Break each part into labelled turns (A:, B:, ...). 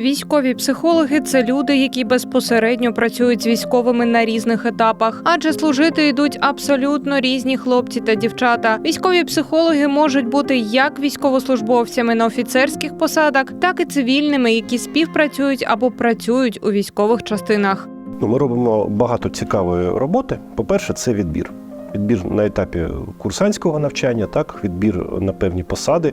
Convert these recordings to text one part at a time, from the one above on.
A: Військові психологи це люди, які безпосередньо працюють з військовими на різних етапах, адже служити йдуть абсолютно різні хлопці та дівчата. Військові психологи можуть бути як військовослужбовцями на офіцерських посадах, так і цивільними, які співпрацюють або працюють у військових частинах.
B: Ну, ми робимо багато цікавої роботи. По-перше, це відбір. Відбір на етапі курсантського навчання, так, відбір на певні посади,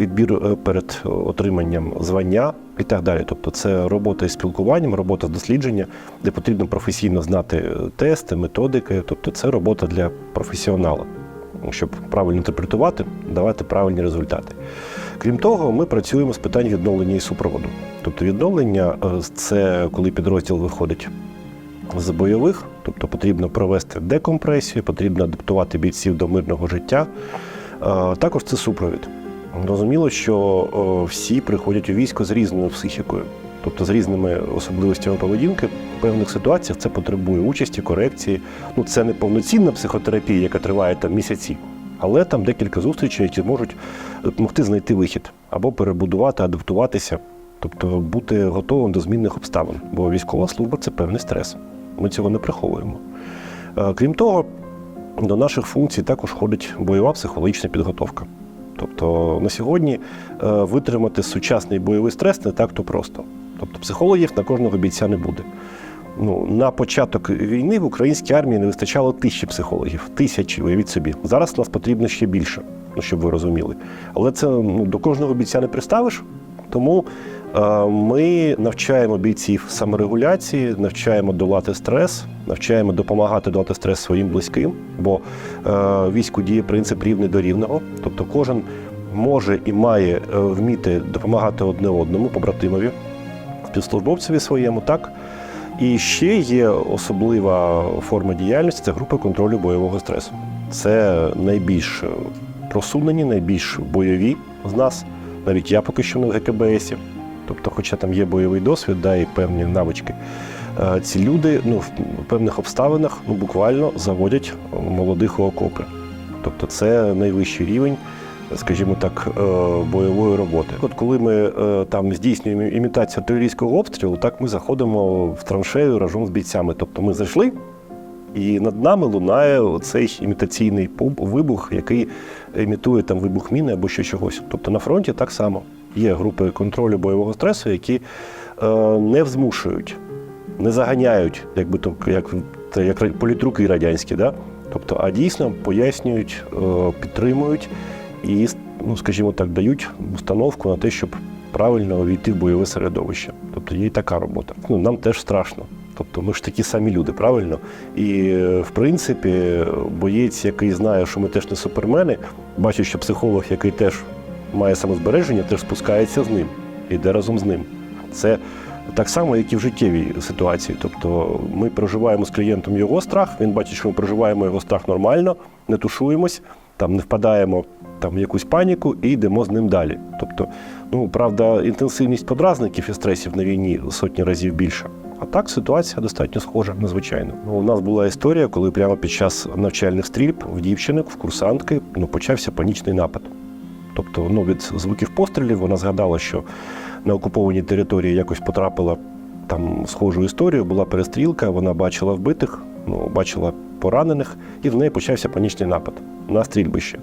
B: відбір е, перед отриманням звання і так далі. Тобто це робота із спілкуванням, робота з дослідження, де потрібно професійно знати е, тести, методики. Тобто це робота для професіонала, щоб правильно інтерпретувати, давати правильні результати. Крім того, ми працюємо з питань відновлення і супроводу. Тобто відновлення е, це коли підрозділ виходить з бойових, тобто потрібно провести декомпресію, потрібно адаптувати бійців до мирного життя. Е, Також це супровід. Зрозуміло, що е, всі приходять у військо з різною психікою, тобто з різними особливостями поведінки. В певних ситуаціях це потребує участі, корекції. Ну, це не повноцінна психотерапія, яка триває там місяці, але там декілька зустрічей, які можуть допомогти знайти вихід або перебудувати, адаптуватися, тобто бути готовим до змінних обставин. Бо військова служба це певний стрес. Ми цього не приховуємо. Е, Крім того, до наших функцій також входить бойова психологічна підготовка. Тобто на сьогодні е, витримати сучасний бойовий стрес не так то просто. Тобто психологів на кожного бійця не буде. Ну, на початок війни в українській армії не вистачало тисячі психологів. Тисячі, уявіть собі. Зараз нас потрібно ще більше, ну, щоб ви розуміли. Але це ну, до кожного бійця не приставиш. Тому ми навчаємо бійців саморегуляції, навчаємо долати стрес, навчаємо допомагати долати стрес своїм близьким, бо е, війську діє принцип рівний до рівного. Тобто кожен може і має е, вміти допомагати одне одному, побратимові, співслужбовцеві своєму, так. І ще є особлива форма діяльності це групи контролю бойового стресу. Це найбільш е, просунені, найбільш бойові з нас. Навіть я поки що не в ГКБСі. Тобто, хоча там є бойовий досвід, да, і певні навички. Е, Ці люди ну, в певних обставинах ну, буквально заводять молодих у окопи. Тобто це найвищий рівень, скажімо так, е, бойової роботи. От коли ми е, там здійснюємо імітацію артилерійського обстрілу, так ми заходимо в траншею разом з бійцями. Тобто ми зайшли, і над нами лунає цей імітаційний вибух, який імітує там вибух міни або ще чогось. Тобто на фронті так само є групи контролю бойового стресу, які е, не взмушують, не заганяють, якби то як, це як політруки радянські, да? тобто, а дійсно пояснюють, е, підтримують і, ну, скажімо так, дають установку на те, щоб правильно увійти в бойове середовище. Тобто є і така робота. Ну, нам теж страшно. Тобто ми ж такі самі люди, правильно? І в принципі, боєць, який знає, що ми теж не супермени, бачить, що психолог, який теж має самозбереження, теж спускається з ним, йде разом з ним. Це так само, як і в життєвій ситуації. Тобто ми проживаємо з клієнтом його страх, він бачить, що ми проживаємо його страх нормально, не тушуємось, там не впадаємо там, в якусь паніку і йдемо з ним далі. Тобто, ну правда, інтенсивність подразників і стресів на війні сотні разів більша. А так ситуація достатньо схожа, надзвичайно. Ну, у нас була історія, коли прямо під час навчальних стрільб в дівчини, в курсантки, ну, почався панічний напад. Тобто, ну, від звуків пострілів вона згадала, що на окупованій території якось потрапила там схожу історію, була перестрілка, вона бачила вбитих, ну, бачила поранених, і в неї почався панічний напад на стрільбище.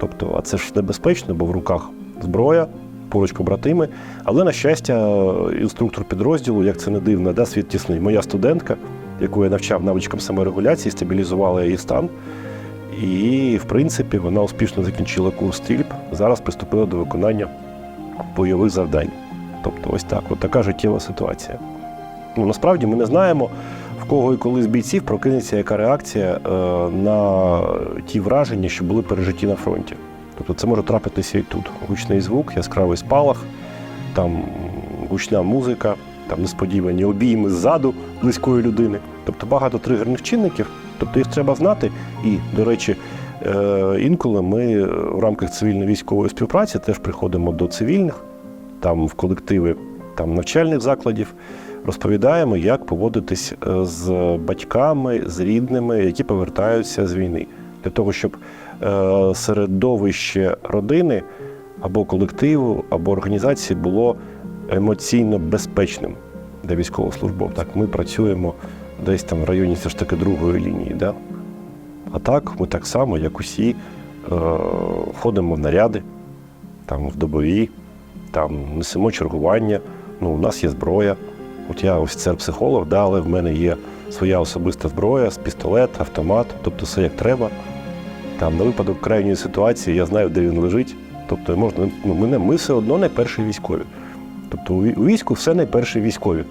B: Тобто, а це ж небезпечно, бо в руках зброя, поруч побратими. Але, на щастя, інструктор підрозділу, як це не дивно, да, світ тісний. Моя студентка, яку я навчав навичкам саморегуляції, стабілізувала її стан. І, в принципі, вона успішно закінчила курс стрільб, зараз приступила до виконання бойових завдань. Тобто, ось так, от така життєва ситуація. Ну, насправді ми не знаємо, в кого і коли з бійців прокинеться яка реакція е, на ті враження, що були пережиті на фронті. Тобто це може трапитися і тут. Гучний звук, яскравий спалах, там гучна музика, там несподівані обійми ззаду близької людини. Тобто багато тригерних чинників, тобто їх треба знати. І, до речі, е, інколи ми в рамках цивільно-військової співпраці теж приходимо до цивільних, там в колективи там, навчальних закладів, розповідаємо, як поводитись е, з батьками, з рідними, які повертаються з війни, для того, щоб е, середовище родини або колективу, або організації було емоційно безпечним для військовослужбовців. Так, ми працюємо десь там в районі все ж таки другої лінії. Да? А так, ми так само, як усі, е, ходимо в наряди, там в добові, там несемо чергування. Ну, у нас є зброя. От я офіцер-психолог, да, але в мене є своя особиста зброя, пістолет, автомат, тобто все як треба. Там на випадок крайньої ситуації я знаю, де він лежить. Тобто можна, ну, мене, ми все одно найперші військові. Тобто у війську все найперші військові.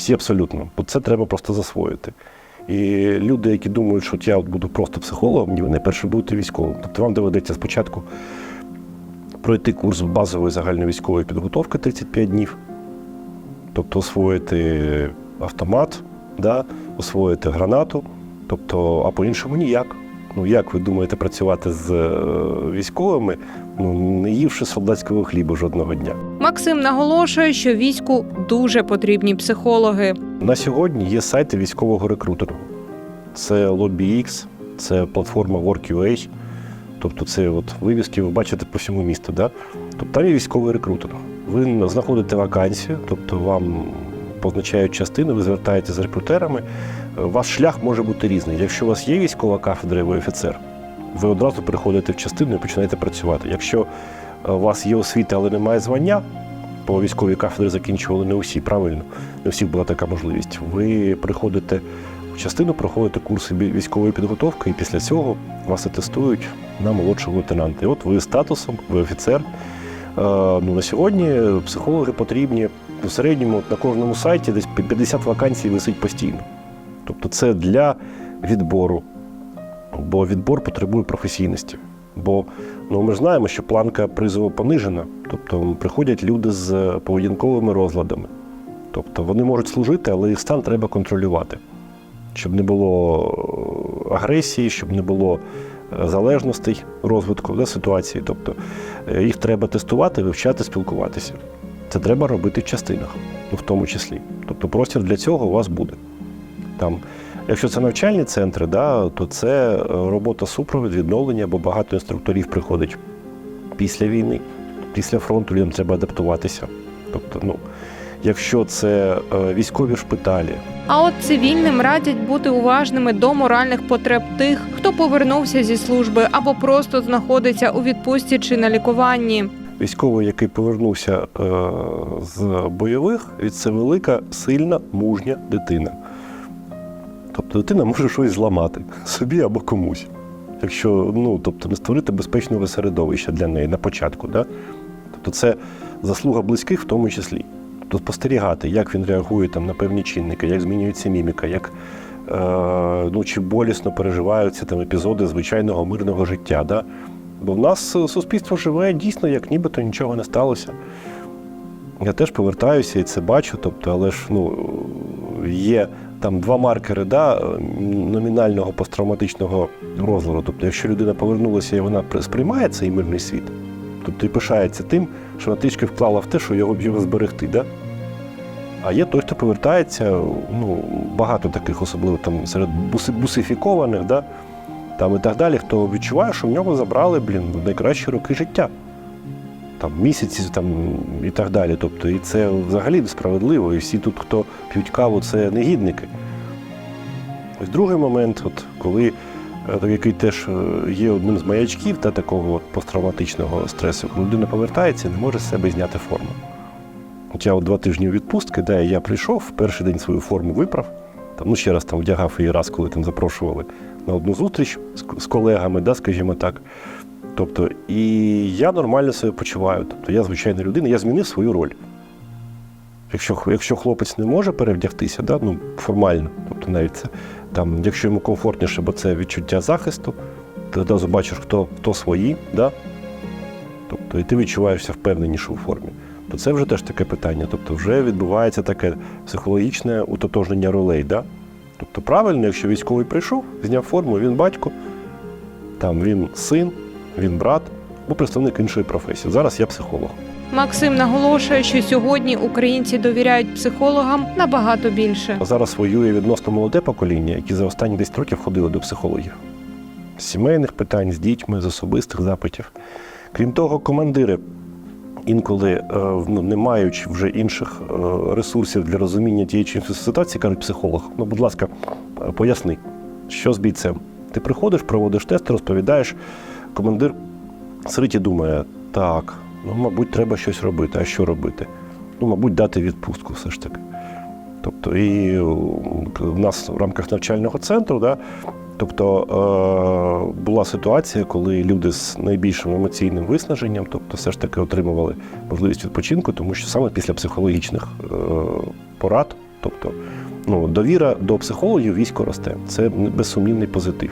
B: Всі абсолютно. Бо це треба просто засвоїти. І люди, які думають, що я от буду просто психологом, ні, найперше будете військовим. Тобто вам доведеться спочатку пройти курс базової загальновійськової підготовки 35 днів, тобто освоїти автомат, да, освоїти гранату, тобто, а по-іншому ніяк. Ну, як ви думаєте працювати з е, військовими, ну, не ївши солдатського хліба жодного дня?
A: Максим наголошує, що війську дуже потрібні психологи.
B: На сьогодні є сайти військового рекрутеру. Це LobbyX, це платформа Work.ua, тобто це от вивіски ви бачите по всьому місту. Да? Тобто там є військовий рекрутер. Ви знаходите вакансію, тобто вам позначають частину, ви звертаєтеся з рекрутерами. Ваш шлях може бути різний. Якщо у вас є військова кафедра і ви офіцер, ви одразу приходите в частину і починаєте працювати. Якщо у вас є освіта, але немає звання, по військовій кафедрі закінчували не усі, правильно? Не у всіх була така можливість. Ви приходите в частину, проходите курси військової підготовки, і після цього вас атестують на молодшого лейтенанта. І от ви статусом, ви офіцер. Е, Ну, на сьогодні психологи потрібні у середньому на кожному сайті десь 50 вакансій висить постійно. Тобто це для відбору, бо відбор потребує професійності. Бо ну, ми знаємо, що планка призову понижена, тобто приходять люди з поведінковими розладами. Тобто вони можуть служити, але їх стан треба контролювати, щоб не було е, агресії, щоб не було е, залежностей розвитку да, ситуації. Тобто е, їх треба тестувати, вивчати, спілкуватися. Це треба робити в частинах, ну, в тому числі. Тобто простір для цього у вас буде. Там, якщо це навчальні центри, да, то це е, робота супровід, відновлення, бо багато інструкторів приходить після війни, після фронту людям треба адаптуватися. Тобто, ну, якщо це е, військові шпиталі,
A: А от цивільним радять бути уважними до моральних потреб тих, хто повернувся зі служби або просто знаходиться у відпустці чи на лікуванні.
B: військовий, який повернувся е, з бойових, від це велика, сильна, мужня дитина. Тобто дитина може щось зламати собі або комусь. Якщо ну, тобто, не створити безпечного середовища для неї на початку. Да? Тобто це заслуга близьких в тому числі. Тобто спостерігати, як він реагує там, на певні чинники, як змінюється міміка, як е, ну, чи болісно переживаються там, епізоди звичайного мирного життя. Да? Бо в нас е, суспільство живе дійсно, як нібито нічого не сталося. Я теж повертаюся і це бачу, тобто, але ж ну, є там два маркери да, номінального посттравматичного розладу. Тобто, якщо людина повернулася і вона сприймає цей мирний світ, тобто і пишається тим, що вона трішки вклала в те, що його, його зберегти. Да? А є той, хто повертається, ну, багато таких, особливо там серед буси, бусифікованих, да, там і так далі, хто відчуває, що в нього забрали блін, найкращі роки життя. Там місяці там, і так далі. Тобто, і це взагалі несправедливо. І всі тут, хто п'ють каву, це негідники. Ось другий момент, от, коли, е, який теж е, є одним з маячків та такого от посттравматичного стресу, коли людина повертається і не може з себе зняти форму. Я от два тижні відпустки, де я прийшов, перший день свою форму виправ, там, ну, ще раз там вдягав її раз, коли там запрошували на одну зустріч з колегами, да, скажімо так. Тобто, і я нормально себе почуваю. Тобто я звичайна людина, я змінив свою роль. Якщо, якщо хлопець не може перевдягтися, да, ну, формально, тобто навіть це, там, якщо йому комфортніше, бо це відчуття захисту, ти одразу бачиш, хто, хто свої, да? тобто, і ти відчуваєшся впевненіше у формі. То це вже теж таке питання. Тобто вже відбувається таке психологічне утотожнення ролей. Да? Тобто правильно, якщо військовий прийшов, зняв форму, він батько, там він син, він брат або представник іншої професії. Зараз я психолог.
A: Максим наголошує, що сьогодні українці довіряють психологам набагато більше.
B: Зараз воює відносно молоде покоління, які за останні 10 років ходили до психологів. З сімейних питань, з дітьми, з особистих запитів. Крім того, командири інколи, е, ну, не маючи вже інших е, ресурсів для розуміння тієї чи іншої ситуації, кажуть психолог, ну, будь ласка, е, поясни, що з бійцем? Ти приходиш, проводиш тест, розповідаєш, командир сидить думає, так, ну, мабуть, треба щось робити. А що робити? Ну, мабуть, дати відпустку все ж таки. Тобто, і е, в нас в рамках навчального центру, да, тобто е, була ситуація, коли люди з найбільшим емоційним виснаженням, тобто, все ж таки отримували можливість відпочинку, тому що саме після психологічних е, порад, тобто, ну, довіра до психологів військо росте. Це безсумнівний позитив.